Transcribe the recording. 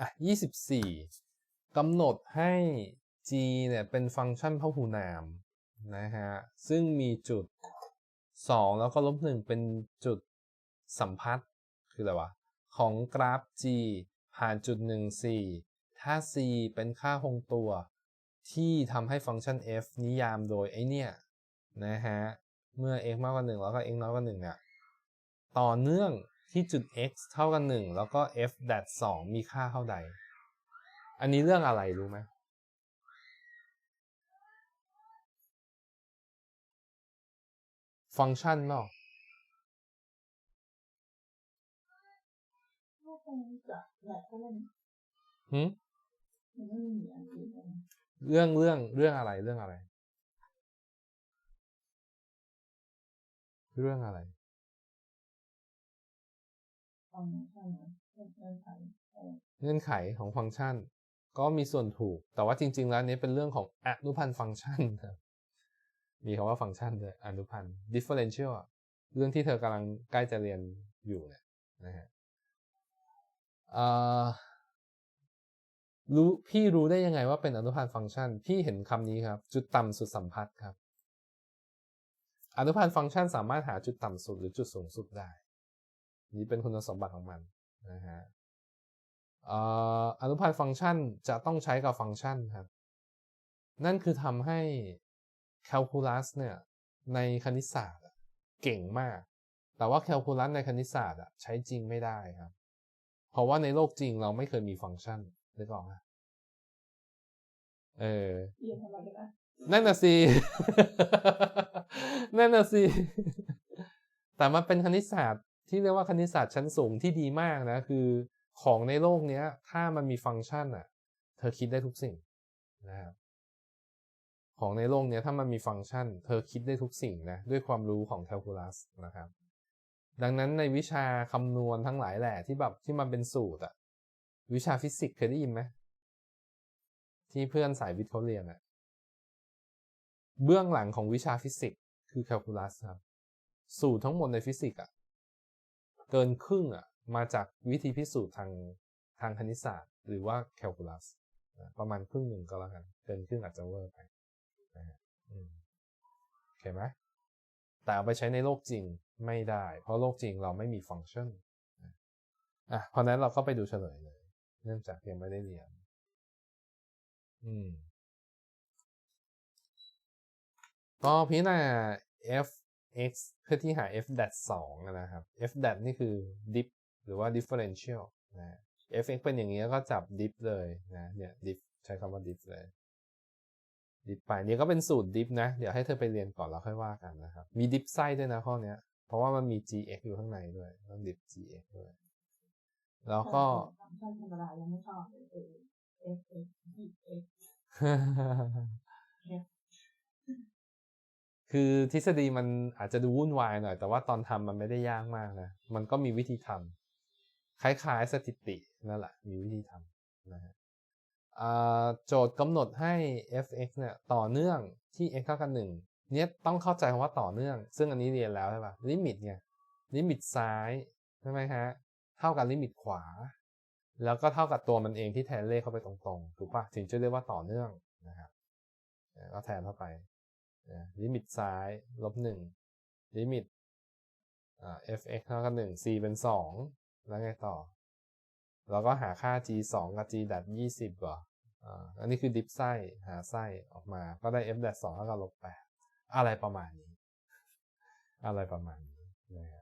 อะยี่สิบสี่กำหนดให้ g เนี่ยเป็นฟังก์ชันพหูนามนะฮะ ซึ่งมีจุด 2 แล้วก็ลบหนึ่งเป็นจุดสัมพัทธ์คืออะไรวะ ของกราฟ g ผ่านจุด 1 4 ถ้า c เป็นค่าคงตัว ที่ทำให้ฟังก์ชัน f นิยามโดยไอเนี่ยนะฮะ เมื่อ x มากกว่า 1 แล้วก็ x น้อยกว่า1เนี่ยต่อเนื่อง ที่จุด x เท่ากัน1แล้วก็ f ดัด2มีค่าเท่าใด อันนี้เรื่องอะไรรู้ไหมฟังก์ชันเนาะก็คงจะแหละเพราะมันหึมันไม่มีอันอื่นเลยเรื่องเรื่องเรื่องอะไรเรื่องอะไร เรื่องอะไร ฟังก์ชันเพื่อนไทยเงื่อนไขของฟังก์ชัน ก็มีส่วนถูก แต่ว่าจริง ๆ แล้วนี้เป็นเรื่องของอนุพันธ์ฟังก์ชันครับมีคำว่าฟังก์ชันด้วยอนุพันธ์ differential เรื่องที่เธอกำลังใกล้จะเรียนอยู่เนี่ยนะฮะรู้พี่รู้ได้ยังไงว่าเป็นอนุพันธ์ฟังก์ชัน พี่เห็นคำนี้ครับ จุดต่ำสุดสัมพัทธ์ครับ อนุพันธ์ฟังก์ชันสามารถหาจุดต่ำสุดหรือจุดสูงสุดได้ นี่เป็นคุณสมบัติของมันนะฮะเอ่ออนุพันธ์ฟังก์ชันจะต้องใช้กับฟังก์ชันครับ นั่นคือทำให้แคลคูลัสเนี่ยในคณิตศาสตร์อะเก่งมาก แต่ว่าแคลคูลัสในคณิตศาสตร์อะใช้จริงไม่ได้ครับ เพราะว่าในโลกจริงเราไม่เคยมีฟังก์ชันนึกออกไหมเออเรียนอะไรกันนะนั่นน่ะสิ นั่นน่ะสิ แต่มันเป็นคณิตศาสตร์ ที่เรียกว่าคณิตศาสตร์ชั้นสูงที่ดีมากนะ คือของในโลกเนี้ย ถ้ามันมีฟังก์ชันอะ เธอคิดได้ทุกสิ่งนะครับของในโลกเนี้ยถ้ามันมีฟังก์ชัน เธอคิดได้ทุกสิ่งนะ ด้วยความรู้ของแคลคูลัสนะครับ ดังนั้นในวิชาคำนวณทั้งหลายแหละที่แบบที่มันเป็นสูตรอะวิชาฟิสิกส์เคยได้ยินไหมที่เพื่อนสายวิทย์เขาเรียนอะเบื้องหลังของวิชาฟิสิกส์คือแคลคูลัสครับ สูตรทั้งหมดในฟิสิกส์อะ เกินครึ่งอะมาจากวิธีพิสูจน์ทางทางคณิตศาสตร์ หรือว่าแคลคูลัสประมาณครึ่งหนึ่งก็แล้วกัน เกินครึ่งอาจจะเวอร์ไปนะฮะโอเคไหมแต่เอาไปใช้ในโลกจริงไม่ได้ เพราะโลกจริงเราไม่มีฟังก์ชันอะเพราะนั้นเราก็ไปดูเฉลยเลย เนื่องจากยังไม่ได้เรียน อืมก็พิจารณา f x เพื่อที่หา f dat 2นะครับ f dat นี่คือ dip หรือว่า differential นะ f x เป็นอย่างนี้แล้วก็จับ dip เลยนะเนี่ย dip ใช้คำว่า dip เลย dip ไปเนี่ยก็เป็นสูตร dip นะ เดี๋ยวให้เธอไปเรียนก่อนแล้วค่อยว่ากันนะครับ มี dip ไส้ด้วยนะข้อเนี้ยเพราะว่ามันมี gx อยู่ข้างในด้วยต้อง dip gx ด้วย แล้วก็ฟังก์ชันธรรมดายังไม่ชอบเลยเออ F X D X F คือทฤษฎีมันอาจจะดูวุ่นวายหน่อย แต่ว่าตอนทำมันไม่ได้ยากมากนะ มันก็มีวิธีทำคล้ายๆสถิตินั่นแหละ มีวิธีทำนะฮะโจทย์กำหนดให้ f(x) เนี่ยต่อเนื่องที่ x เท่ากันหนึ่งเนี่ยต้องเข้าใจคำว่าต่อเนื่อง ซึ่งอันนี้เรียนแล้วใช่ปะลิมิตไงลิมิตซ้ายใช่ไหมฮะเท่ากับลิมิตขวา แล้วก็เท่ากับตัวมันเองที่แทนเลขเข้าไปตรงๆ ถูกปะถึงจะเรียกว่าต่อเนื่องนะครับก็แทนเข้าไป ลิมิตซ้ายลบหนึ่งลิมิตอ่า f(x) เท่ากับหนึ่ง c เป็นสองแล้วไงต่อ เราก็หาค่า g สองกับ g ดัดยี่สิบก่อนอ่าอันนี้คือดิฟไส้หาไส้ออกมาก็ได้ f ดัดสองเท่ากับลบแปดอะไรประมาณนี้ อะไรประมาณนี้นะฮะ